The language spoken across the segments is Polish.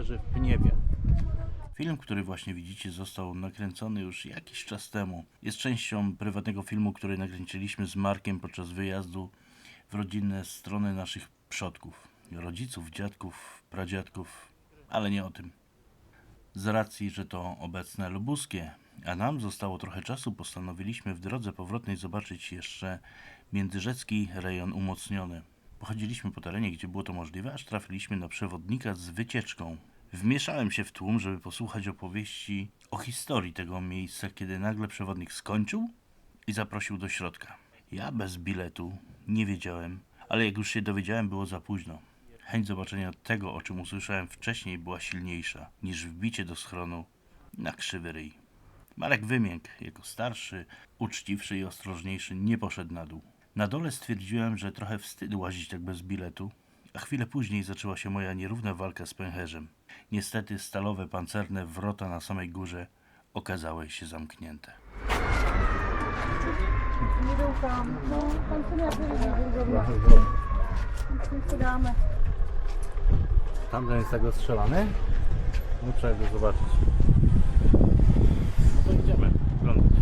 i Nietoperzy w Pniewie. Film, który właśnie widzicie, został nakręcony już jakiś czas temu. Jest częścią prywatnego filmu, który nakręciliśmy z Markiem podczas wyjazdu w rodzinne strony naszych przodków, rodziców, dziadków, pradziadków, ale nie o tym. Z racji, że to obecne lubuskie, a nam zostało trochę czasu, postanowiliśmy w drodze powrotnej zobaczyć jeszcze międzyrzecki rejon umocniony. Pochodziliśmy po terenie, gdzie było to możliwe, aż trafiliśmy na przewodnika z wycieczką. Wmieszałem się w tłum, żeby posłuchać opowieści o historii tego miejsca, kiedy nagle przewodnik skończył i zaprosił do środka. Ja bez biletu nie wiedziałem, ale jak już się dowiedziałem, było za późno. Chęć zobaczenia tego, o czym usłyszałem wcześniej, była silniejsza niż wbicie do schronu na krzywy ryj. Marek Wymięk, jako starszy, uczciwszy i ostrożniejszy, nie poszedł na dół. Na dole stwierdziłem, że trochę wstyd łazić tak bez biletu, a chwilę później zaczęła się moja nierówna walka z pęcherzem. Niestety stalowe pancerne wrota na samej górze okazały się zamknięte. Nie był tam. No. Tamten jest tak rozstrzelany? No trzeba go zobaczyć. No to idziemy oglądać.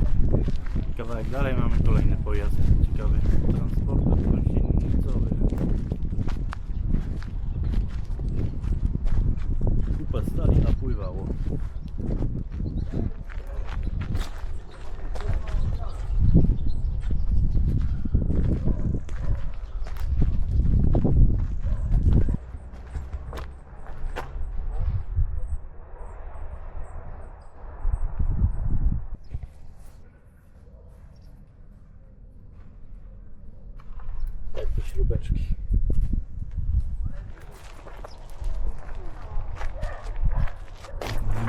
Kawałek dalej mamy kolejny pojazd. Ciekawy transporter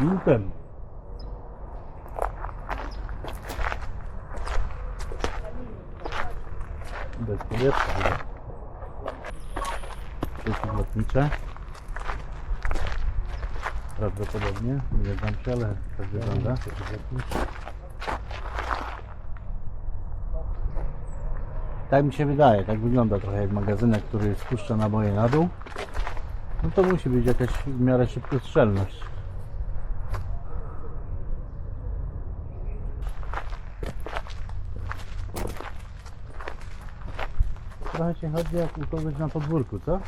Lutem. Bez powietrza. chyba. Przeciwlotnicze. Prawdopodobnie. Nie znam się, ale tak wygląda. Tak mi się wydaje, tak wygląda trochę jak magazynek, który spuszcza naboje na dół. No to musi być jakaś w miarę szybkostrzelność. Trochę się chodzi jak u kogoś na podwórku, co?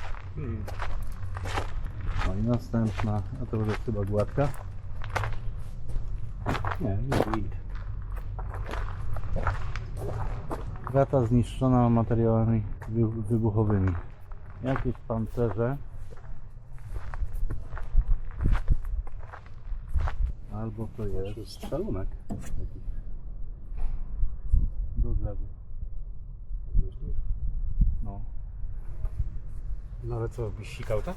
No i następna, a to już jest chyba gładka. Nie, nie git. Krata zniszczona materiałami wy- wybuchowymi. Jakieś pancerze. Albo to jest strzelunek. jakiś. Do zlewu. No. No ale co, byś sikał tak?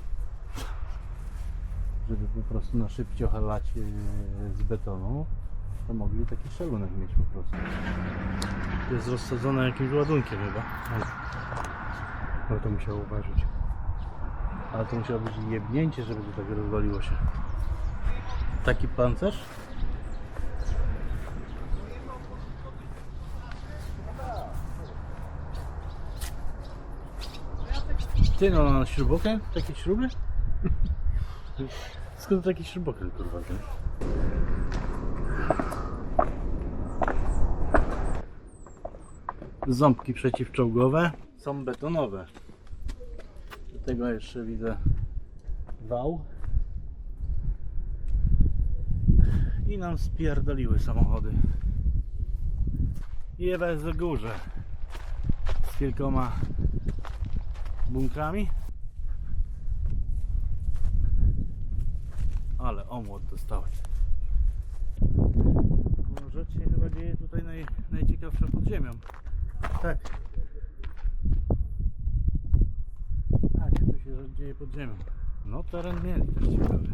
Żeby po prostu na szybcio halać e, z betonu, to mogli taki szelunek mieć po prostu. To jest rozsadzone jakimś ładunkiem chyba. No to musiał uważać. Ale to musiało być jebnięcie, żeby to tak rozwaliło się. Taki pancerz? Ty no, na śrubokręt? Takie śruby? Skąd taki śrubokręt kurwa? Ząbki przeciwczołgowe są betonowe. Do tego jeszcze widzę wał. I nam spierdoliły samochody. I jest w górze. Z kilkoma bunkrami. Ale omłot dostałeś. No, rzecz się chyba dzieje tutaj naj, najciekawsza pod ziemią. Tak. Tak, tu się dzieje pod ziemią. No teren mieli też ciekawy.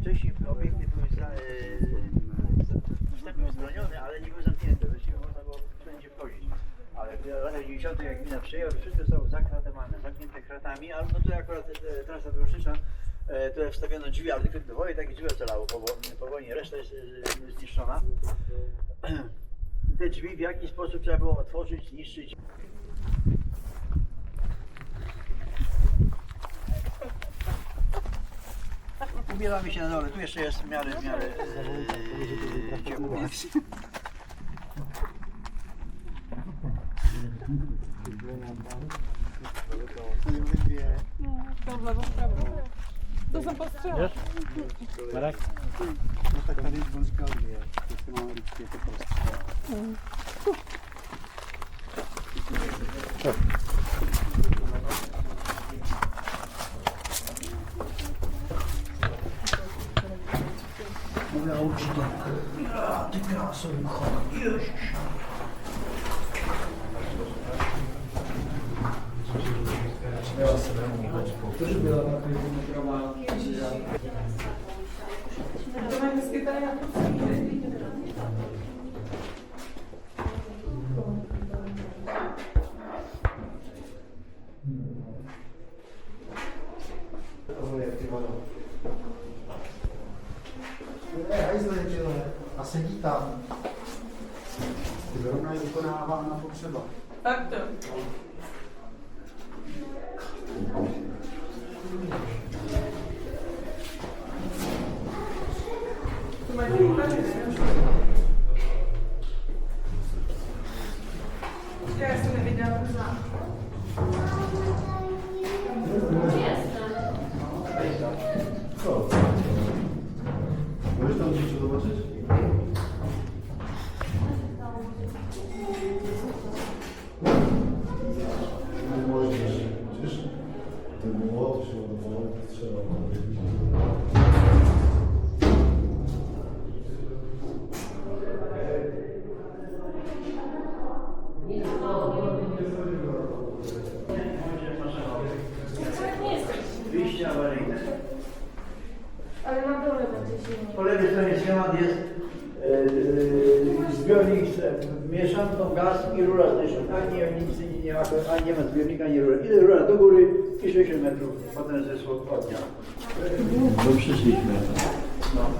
Wcześniej obiekty były za, e, za, wstęp był zbroniony, ale nie były zamknięte. Właściwie można było wszędzie wchodzić. Latach 90. jak gmina to wszystko zostało zakratowane, zamknięte kratami, ale no to akurat e, trasa wyrusznicza, e, tutaj wstawiono drzwi, ale tylko dwoje takich drzwi ocalało po, po wojnie, reszta jest e, zniszczona. te drzwi w jaki sposób trzeba było otworzyć, zniszczyć. Ubieramy się na dole, tu jeszcze jest w miarę, w miarę e, ciepło. To są postrzały. Marek? No taka liczba zgodnie. To są małe po prostu. Eh, hai sleggerlo, a sedita. Zrovna je vykonávána potřeba. Tak to. Trzeba. Wyjście awaryjne. Ale na dole będzie silniej. Po lewej stronie schemat jest e, e, zbiornik mieszanką gaz i rura z dyszą. Ani nic nie, ma, ani nie ma zbiornika, ani rura. Idę rura do góry i 60 metrów. Potem zeszło dnia. Bo przyszliśmy. No.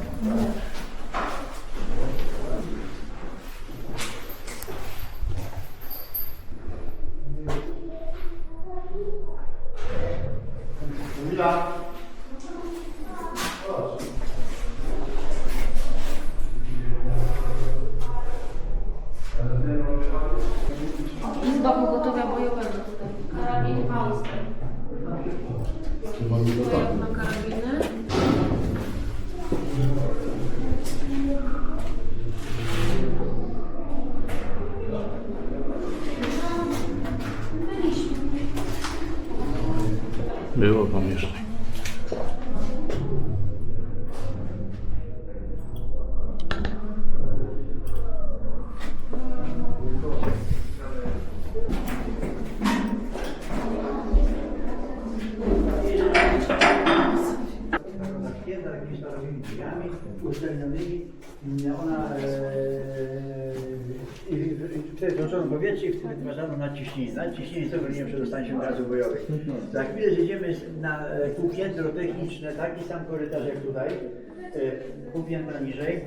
Wytwarzano nadciśnienie. Nadciśnienie spowoduje przedostanie się gazu bojowych. Za chwilę zjedziemy na e, pół piętro techniczne, taki sam korytarz jak tutaj, e, pół piętra niżej.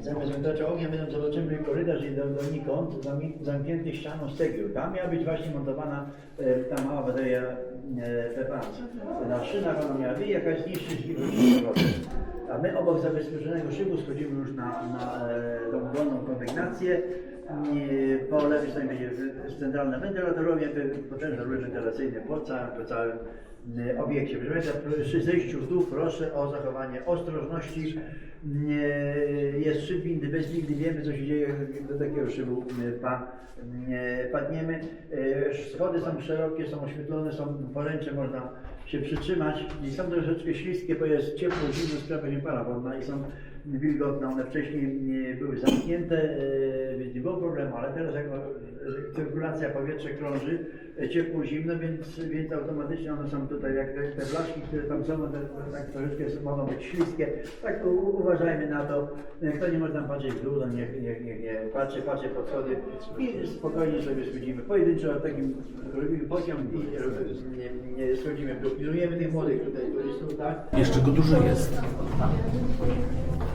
Zamiast wytocza ognia będą zobaczymy korytarz i do- donikąd zamknięty ścianą z cegieł. Tam miała być właśnie montowana e, ta mała bateria PPA. Na szynach ona miała jakaś zniszczyć i wrócić. A my obok zabezpieczonego szybu schodzimy już na, na tą dolną kondygnację. E, Po lewej stronie będzie centralne wentylatorowie, te potężne rury wentylacyjne po całym, po całym e, obiekcie. Proszę Państwa, przy zejściu w dół proszę o zachowanie ostrożności. Jest szyb windy, bez windy wiemy co się dzieje, do takiego szybu e, pa, e, padniemy. Schody są szerokie, są oświetlone, są poręcze, można się przytrzymać i są troszeczkę śliskie, bo jest ciepło, zimno, sprawia się para wodna i są wilgotne. One wcześniej nie były zamknięte, e, więc nie było problemu, ale teraz jak e, cyrkulacja powietrza krąży, e, ciepło, zimno, więc, więc automatycznie one są tutaj, jak te, blaszki, które tam są, tak troszeczkę mogą być śliskie. Tak u, uważajmy na to. E, Kto nie może patrzeć w dół, to niech, niech, niech nie patrzy, patrzy pod schody i spokojnie sobie schodzimy. Pojedynczo takim pociąg i nie, nie schodzimy w dół. Pilnujemy tych młodych tutaj turystów, tak? Jeszcze go dużo jest.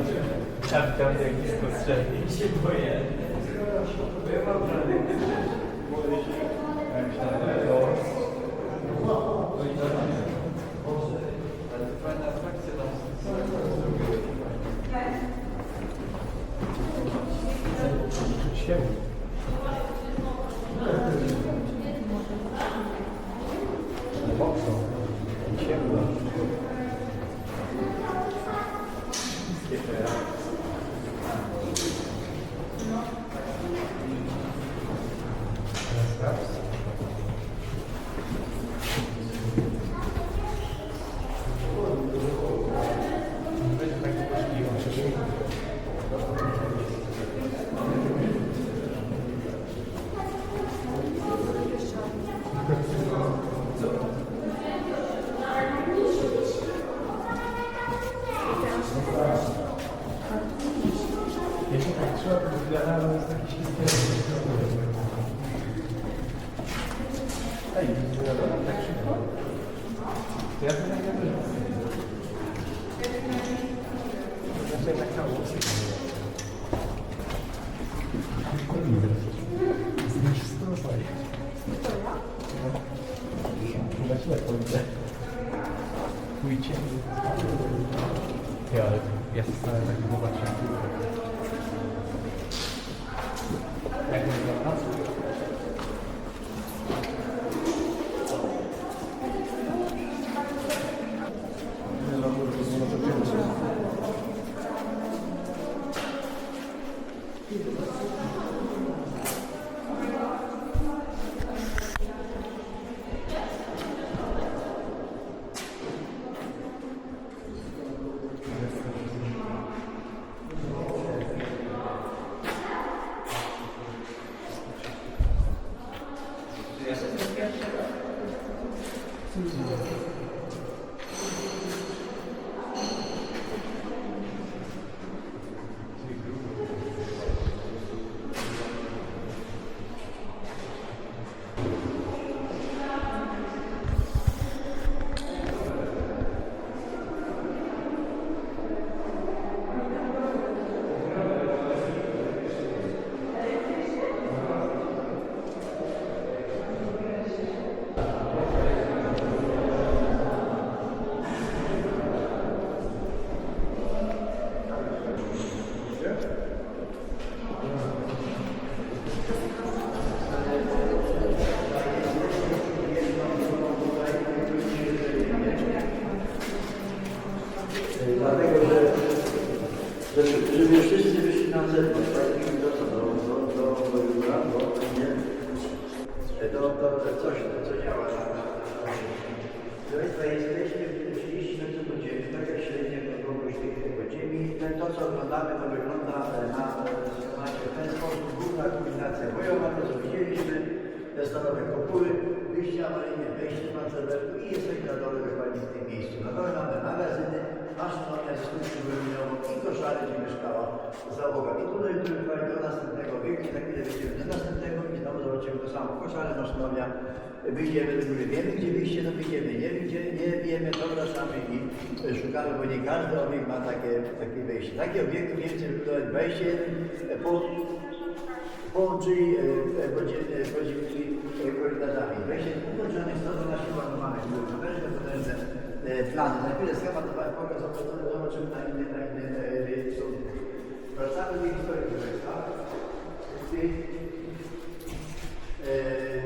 uciekać. Tam, tam jak blisko strzeli. I się Boję się. Ja myślałem, że to... No i to Boże, ale to fajna atrakcja tam zrobiłeś. Siebie. Mocno. Ciemno. Jeszcze raz. Teraz raz. Będzie tak możliwe. Jeśli tak trzeba, to wygląda, ale jest taki śliskie. Ej, wygląda tak szybko? To ja to tak nie wiem. Znaczy tak mało. Znisz stosaj. Chyba ślepo widzę. Pójdźcie. Ja, ja się stałem tak zobaczę. Te stanowe kopuły, wyjście awaryjne, wejście na ceberku i jesteśmy na dole dokładnie w tym miejscu. Na dole mamy magazyny, maszynowne, służby aluminiowe i koszary, gdzie mieszkała załoga. I tutaj trwali do następnego wieku, za chwilę wyjdziemy do następnego i znowu zobaczymy to samo. Koszary, maszynownia, wyjdziemy do góry. Wiemy, gdzie wyjście, to wyjdziemy. Nie, gdzie nie wiemy, to wracamy i szukamy, bo nie każdy obiekt ma takie, takie wejście. Takie obiekty więcej wyglądają 21 e, po e, korytarzami. Wejście połączonych stron na siłę mamy potężne, potężne e, plany. Na chwilę schematowałem pokaz, a potem zobaczymy na inny, na inny e, sąd. Wracamy do historii, proszę Państwa. Tych, e, e, rób, e, kwalifikacje leżą między marką a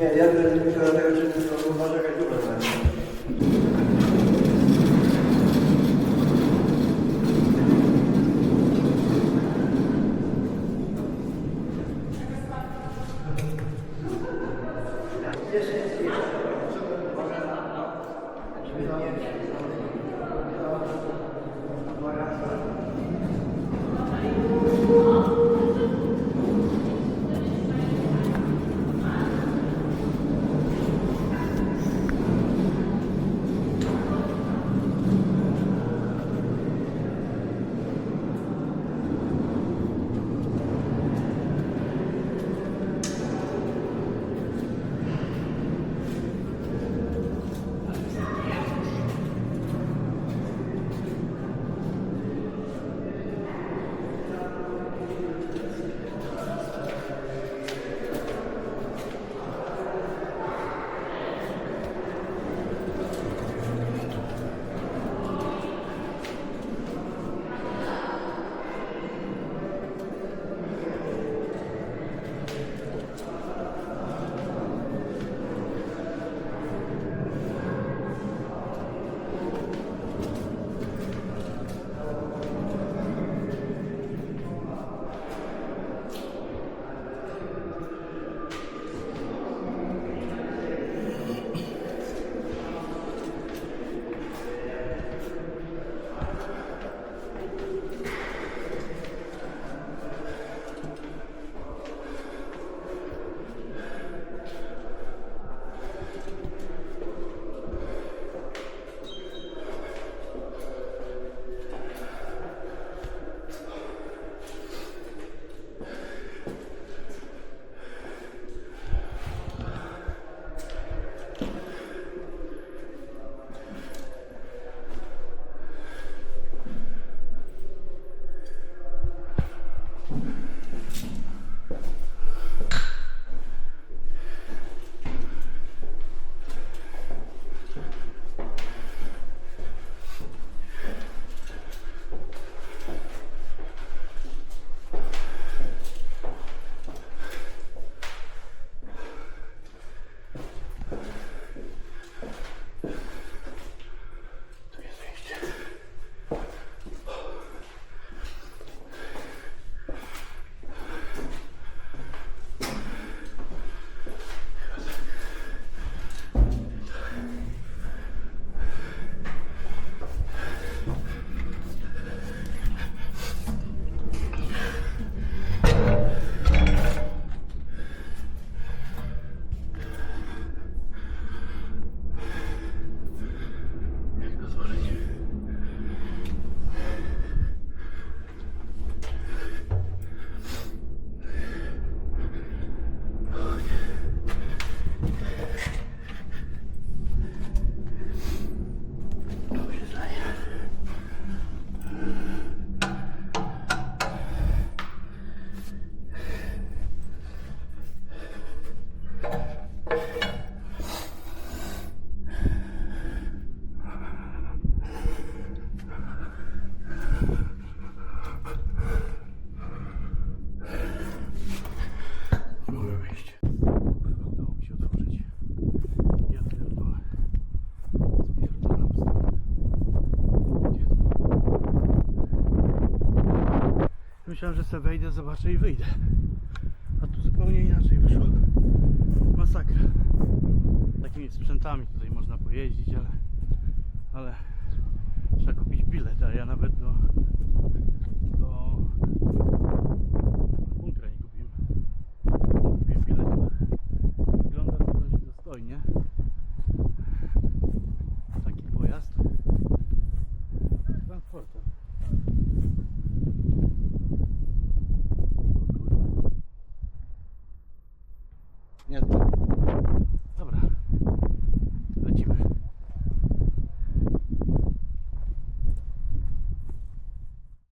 Nie, ja bym myślał czy to uważa jakaś duża Myślałem, że sobie wejdę, zobaczę i wyjdę. A tu zupełnie inaczej wyszło. Masakra. Takimi sprzętami tutaj można pojeździć, ale, ale trzeba kupić bilet, a ja nawet do